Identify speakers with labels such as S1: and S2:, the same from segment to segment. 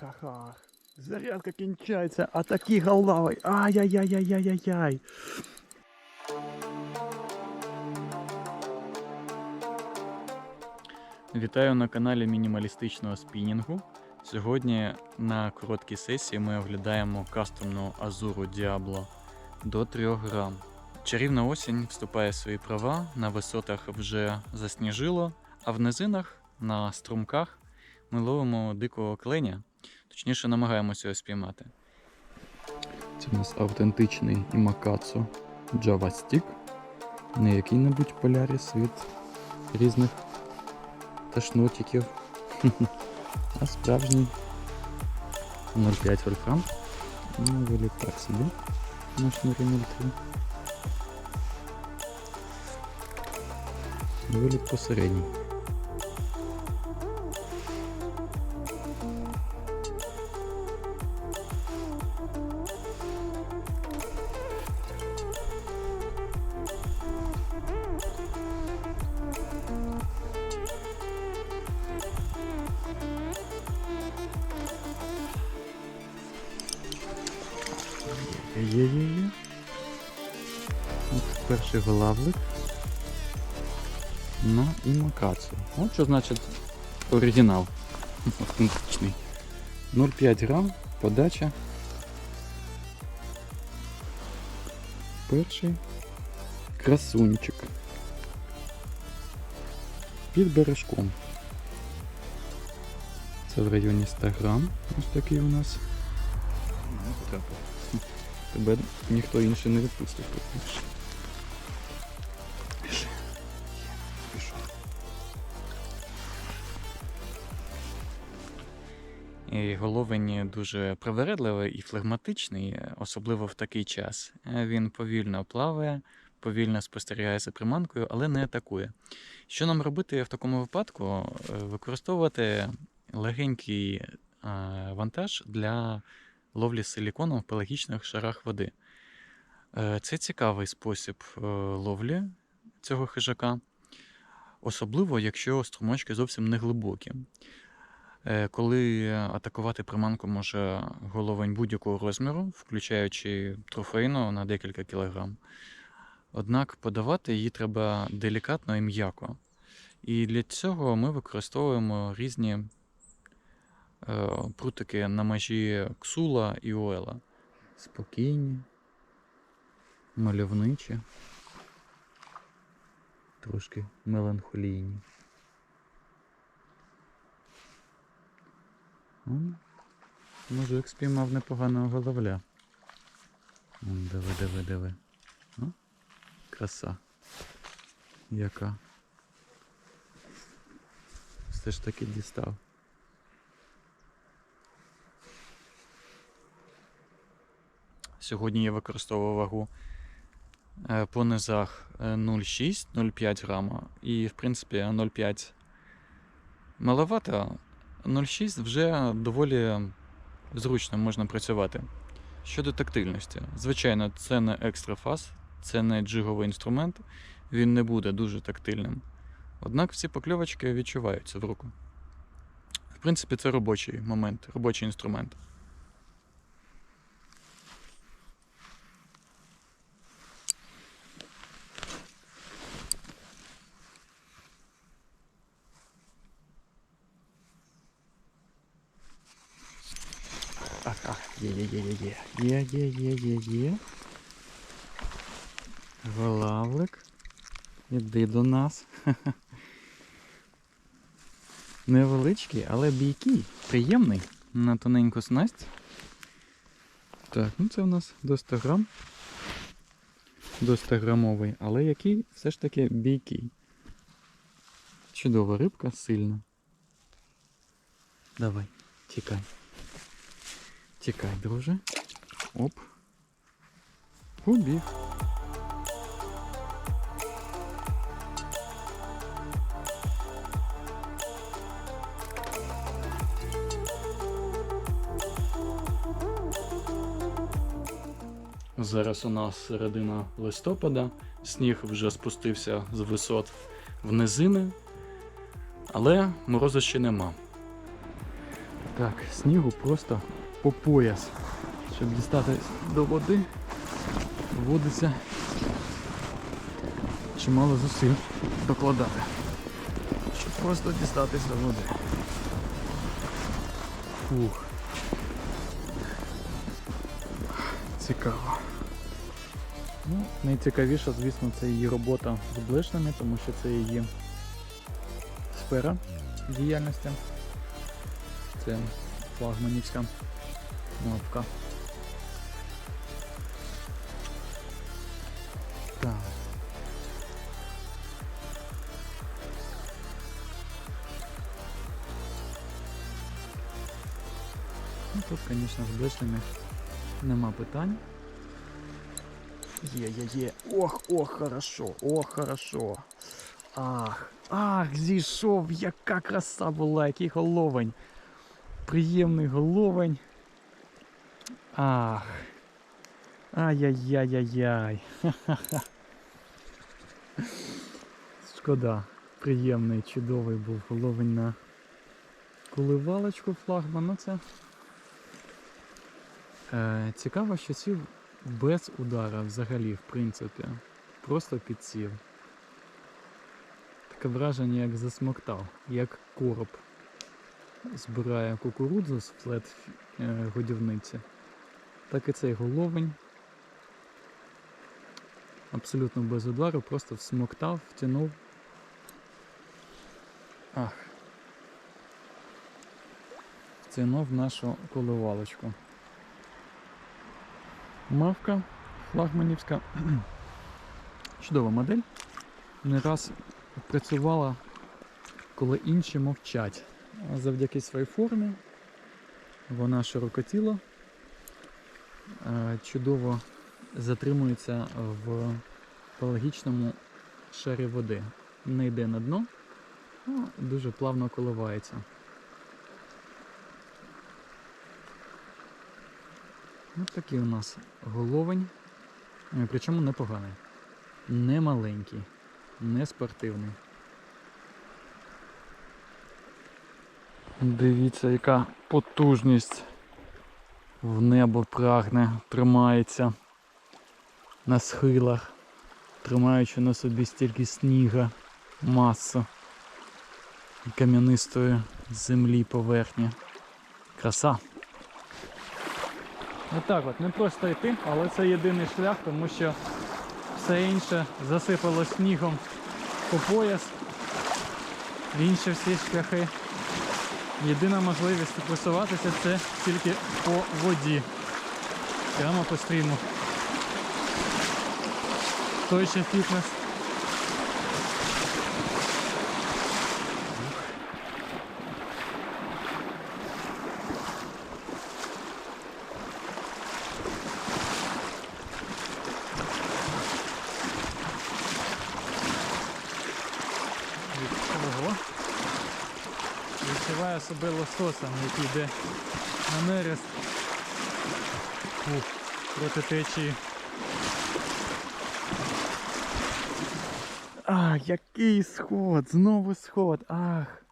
S1: Ха-ха-ха. Зарядка кінчається, а такі голави. Ай-яй-яй-яй-яй-яй. Вітаю на каналі мінімалістичного спінінгу. Сьогодні на короткій сесії ми оглядаємо кастомну азуру Diablo до 3 грам. Чарівна осінь вступає в свої права, на висотах вже засніжило, а в низинах на струмках ми ловимо дикого кленя, точніше намагаємося його спіймати. Це у нас автентичний імакацу Java Stick, не який-небудь поляріс від різних ташнотиків, а справжній 0,5 вольфрам. Ну, виліт так собі на шнурі 0,3. Виліт посередній. Є-є-є. От перший голавлик на імакацію. От що значить оригінал. Автентичний. 0,5 грам, подача. Перший красунчик. Під бережком. Це в районі 100 грам. Ось такий у нас. Не потрапив. Тебе ніхто інший не відпустить. І головень дуже привередливий і флегматичний, особливо в такий час. Він повільно плаває, повільно спостерігає за приманкою, але не атакує. Що нам робити в такому випадку? Е, Використовувати легенький е, вантаж для ловлі силіконом в пелагічних шарах води. Е, Це цікавий спосіб е, ловлі цього хижака, особливо якщо струмочки зовсім не глибокі. Е, Коли атакувати приманку може головень будь-якого розміру, включаючи трофейну на декілька кілограм. Однак подавати її треба делікатно і м'яко. І для цього ми використовуємо різні прутики на межі ксула і оела. Спокійні, мальовничі, трошки меланхолійні. Он, мужик спіймав непоганого головля. Диви, диви, диви. О, краса. Яка. Все ж таки дістав. Сьогодні я використовував вагу е, по низах е, 0,6-0,5 грама. І, в принципі, 0,5 маловато, 0,6 вже доволі зручно можна працювати. Щодо тактильності, звичайно, це не екстрафаз, це не джиговий інструмент, він не буде дуже тактильним. Однак всі покльовочки відчуваються в руку. В принципі, це робочий момент, робочий інструмент. Ах, ах, є, є, є, є, є. Є, є, є, є. Голавлик. Іди до нас. Невеличкий, але бійкий. Приємний на тоненьку снасть. Так, ну це у нас до 100 грам. До 100 грамовий, але який все ж таки бійкий. Чудова рибка, сильна. Давай, тікай. Тікай, друже. Оп. Побіг. Зараз у нас середина листопада, сніг вже спустився з висот в низини, але морозу ще нема. Так, снігу просто по пояс. Щоб дістати до води, доводиться чимало зусиль докладати. Щоб просто дістатись до води. Фух. Цікаво. Ну, найцікавіше, звісно, це її робота з блишнями, тому що це її сфера діяльності. Це флагманівська мавка. Так. Ну, тут, звісно, з блишнями нема питань. Є, є, є. Ох, ох, хорошо, ох, хорошо. Ах, ах, зійшов, яка краса була, який головень. Приємний головень. Ах. Ай-яй-яй-яй-яй. Шкода. Приємний, чудовий був головень на коливалочку флагман. Ну це. Е, цікаво, що сів без удара взагалі, в принципі. Просто підсів. Таке враження, як засмоктав, як короб збирає кукурудзу з флет е, годівниці. Так і цей головень. Абсолютно без удару, просто всмоктав, втягнув. Ах. Втягнув нашу коливалочку. Мавка флагманівська. Чудова модель. Не раз працювала, коли інші мовчать. Завдяки своїй формі вона широкотіла, чудово затримується в пелагічному шарі води. Не йде на дно, а дуже плавно коливається. Ось такий у нас головень, Е, причому непоганий. Не маленький, не спортивний. Дивіться, яка потужність в небо прагне, тримається на схилах, тримаючи на собі стільки сніга, масу кам'янистої землі поверхні. Краса. Отак от, не просто йти, але це єдиний шлях, тому що все інше засипало снігом по пояс. Інші всі шляхи. Єдина можливість просуватися це тільки по воді. Прямо по стріму. Той ще фітнес. Лососом, який йде на нерест Фух, проти течії. А, який сход! Знову сход! Ах!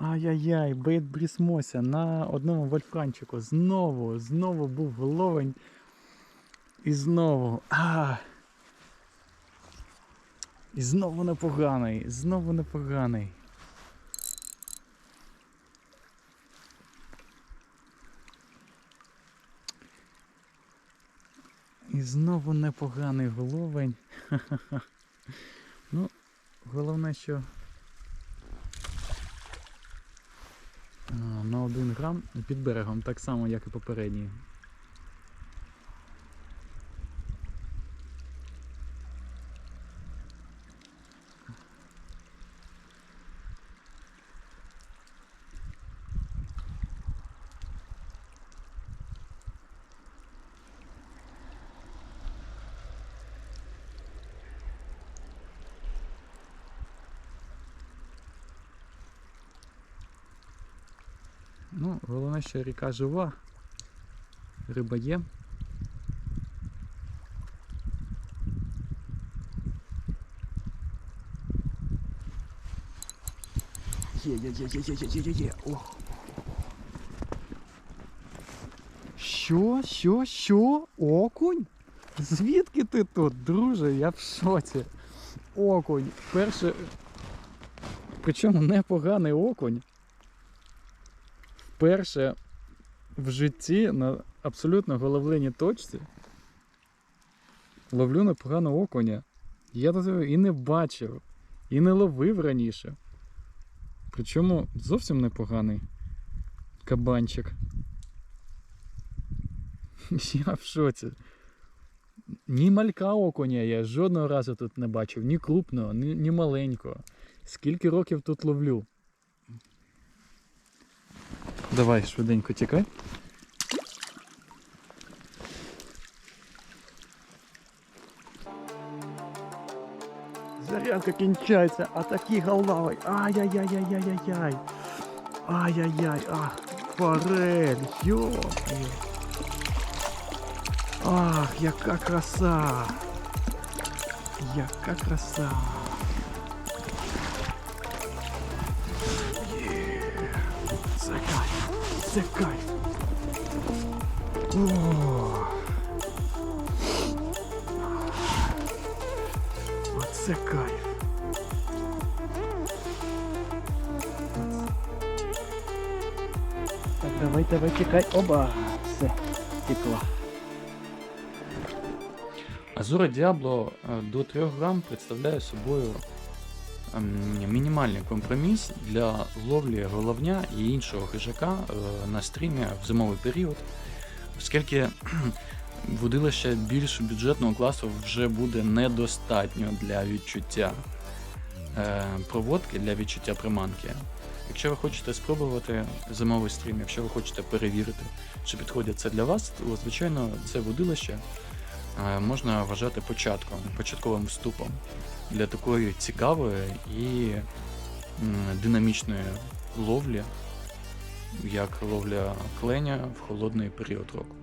S1: Ай-яй-яй, бейт брісмося на одному вольфранчику. Знову, знову був головень. І знову. А! І знову непоганий, знову непоганий. Знову непоганий головень. Ну, головне, що на 1 грам під берегом, так само, як і попередній. Головне, що ріка жива, риба є. Є, є, є, є, є, є, є, є. Ох. Що, що, що? Окунь? Звідки ти тут, друже? Я в шоці. Окунь. Перше. Причому непоганий окунь. Вперше в житті на абсолютно головлиній точці. Ловлю непоганого окуня. Я до цього і не бачив, і не ловив раніше. Причому зовсім непоганий кабанчик. Я в шоці. Ні малька окуня я жодного разу тут не бачив, ні крупного, ні, ні маленького. Скільки років тут ловлю. Давай швиденько тікай.
S2: Зарядка кінчається, а такі голдавий. Ай-яй-яй-яй-яй-яй-яй. Ай-яй-яй, ах, форель, йо-моє. Ах, яка краса. Яка краса. Це кайф. О. Оце кайф. Так, давай, давай, тікай. Оба. Все, текла.
S1: Азура Діабло е, до 3 грам представляє собою мінімальний компроміс для ловлі головня і іншого хижака е, на стрімі в зимовий період, оскільки водилище більш бюджетного класу вже буде недостатньо для відчуття е, проводки, для відчуття приманки. Якщо ви хочете спробувати зимовий стрім, якщо ви хочете перевірити, чи підходить це для вас, то звичайно це водилище можна вважати початком, початковим вступом для такої цікавої і динамічної ловлі, як ловля кленя в холодний період року.